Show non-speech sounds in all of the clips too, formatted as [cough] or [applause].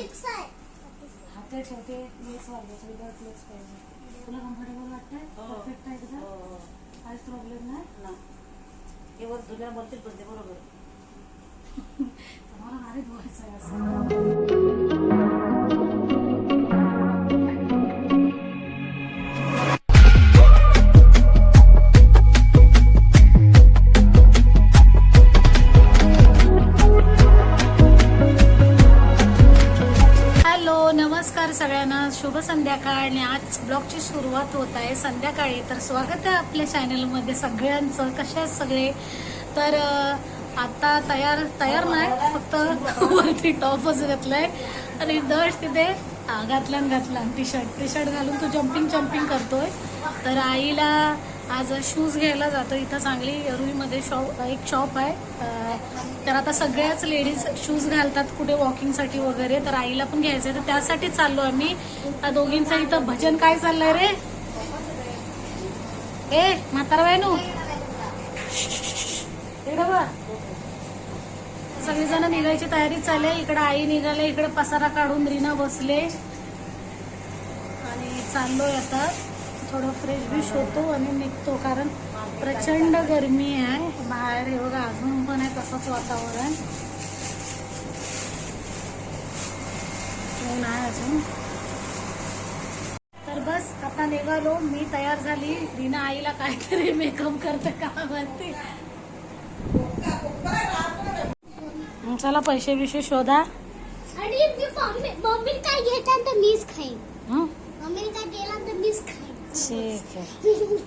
हाते ठेवते लेस वाजले विदाउट लेस पाहिजे. तुला कम्फर्टेबल वाटतंय? हो. परफेक्ट आहे का? हो, हो. काहीच प्रॉब्लेम नाही? ना. केवळ जुन्या बोलतील पण ते बरोबर. [laughs] तुम्हाला भारी बोलायचं आहे असं. आणि आज ब्लॉगची सुरुवात होत आहे. संध्याकाळी. तर स्वागत आहे आपल्या चॅनलमध्ये सगळ्यांचं. कशा सगळे? तर आता तयार तयार नाही. फक्त वरती टॉपच घातलाय. आणि दश तिथे घातला आणि घातला टी शर्ट टी शर्ट घालून तो जम्पिंग जम्पिंग करतोय. तर आईला आज शूज घ्यायला जातो इथं चांगली रुईमध्ये शॉप एक शॉप आहे. तर आता सगळ्याच लेडीज शूज घालतात कुठे वॉकिंगसाठी वगैरे तर आईला पण घ्यायचं आहे तर त्यासाठी चाललो आम्ही. त्या दोघींचं इथं भजन काय चाललंय रे? ए म्हातारा बायनू इकडं बघ. निघायची तयारी चालली. इकडे आई निघाले इकडे पसारा काढून रीना बसले. आणि चाललोय आता. थोडं फ्रेश बीश होतो आणि निघतो कारण प्रचंड गरमी आहे. बाहेर हे बघा अजून पण आहे तसंच वातावरण. ऊन आहे अजून. तर बस आता निघालो. मी तयार झाली. रीना आईला काहीतरी मेकअप करते का म्हणते चला पैसे बिशे शोधा. आणि मम्मी मम्मी काय घेता तर मीच खाईन? मम्मीने काय केला तर मीच खाईन. ठीक आहे. [laughs]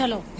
Escúchalo.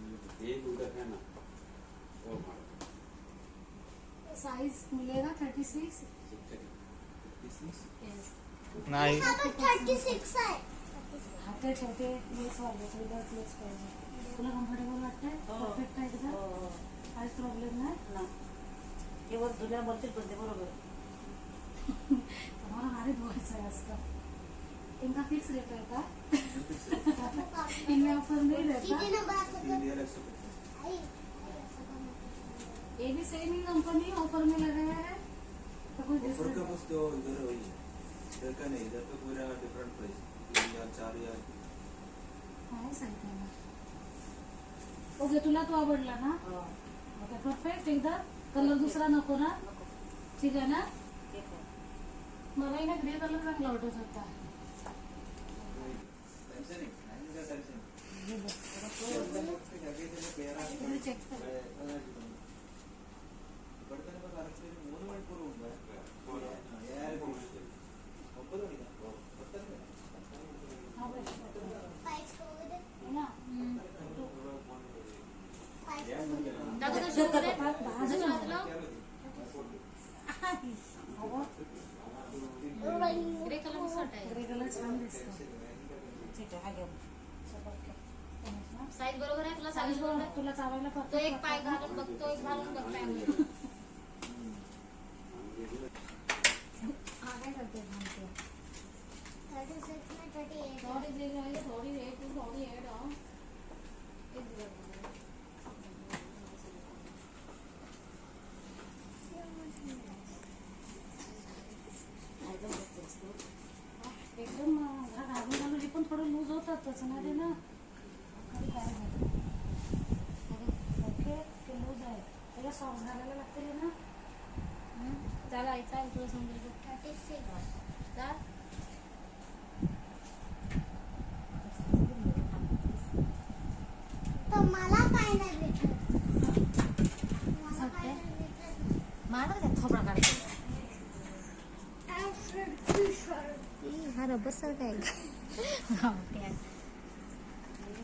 ಏನು ಉದಕ್ಕೆ ನಾ ಓ ಮಾಡು ಸೈಜ್ मिलेगा 36 36 नहीं थर्टी सिक्स है। छोटे ये सॉल्व है थोड़ी [laughs] बहुत क्लोज कर तुला कंफर्टेबल वाटतं आहे परफेक्ट आहे का काहीच प्रॉब्लेम नाही ना। केवळ तुला बोलतील पण ते बरोबर तुम्हाला अरे बोलायचं आहे असतं इनका फिक्स रेट रहता है इनमें ऑफ़र नहीं रहता. ये भी सेम ही कंपनी ऑफ़र में लगाया है। तो कोई ऑफ़र डिफरेंट का कुछ तो इधर वही। इधर का नहीं इधर तो पूरा डिफरेंट प्राइस तीन या चार या काय सांगते ना ओके तुला तो आवडला ना? हो. ओके परफेक्ट एकदा कलर दुसरा नको ना? ठीक आहे ना. मलाही ना ग्रे कलर चांगला वाटत होता grey colour shirt grey colour చాందిస్తా set आहे हा घेऊन साईज बरोबर आहे तुला साईज बरोबर? तुला चावायला फक्त एक पाय घालून बघतो एक घालून बघतो लूज होतातच ना काय? ओके ते लूज आहे. त्याला सॉक्स घालायला लागतील ना? नाही भेटत मारा त्या थोबडा काढतो हा रबर सारखा आहे. [laughs]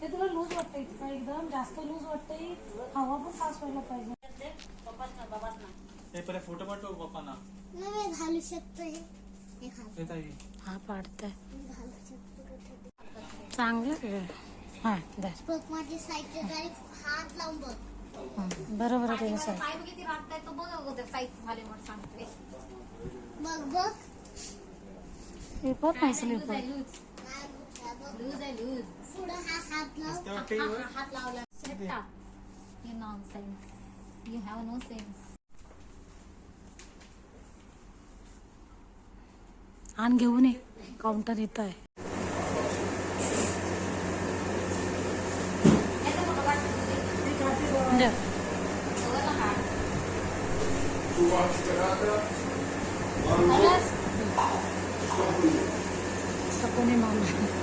ते तुला लूज वाटतंय का एकदम जास्त लूज वाटतंय. हवा पण फास्ट व्हायला पाहिजे. हे पहिले फोटो पाठव पप्पांना. ना मी घालू शकतो. हे हे घाल. हे ताई. हा पाडतंय मी घालू शकतो चांगलं हा दर बघ माझी साईडची डायरेक्ट हात लावून बघ. बरोबर आहे पाय किती राखताय तो बघ अगोदर साईज झाले म्हणून सांगते. बघ बघ. स्लीपर नाही लूज आहे Shut up. You nonsense. You have no sense. घेऊन ये काउंटर येत आहे अंडं. मामा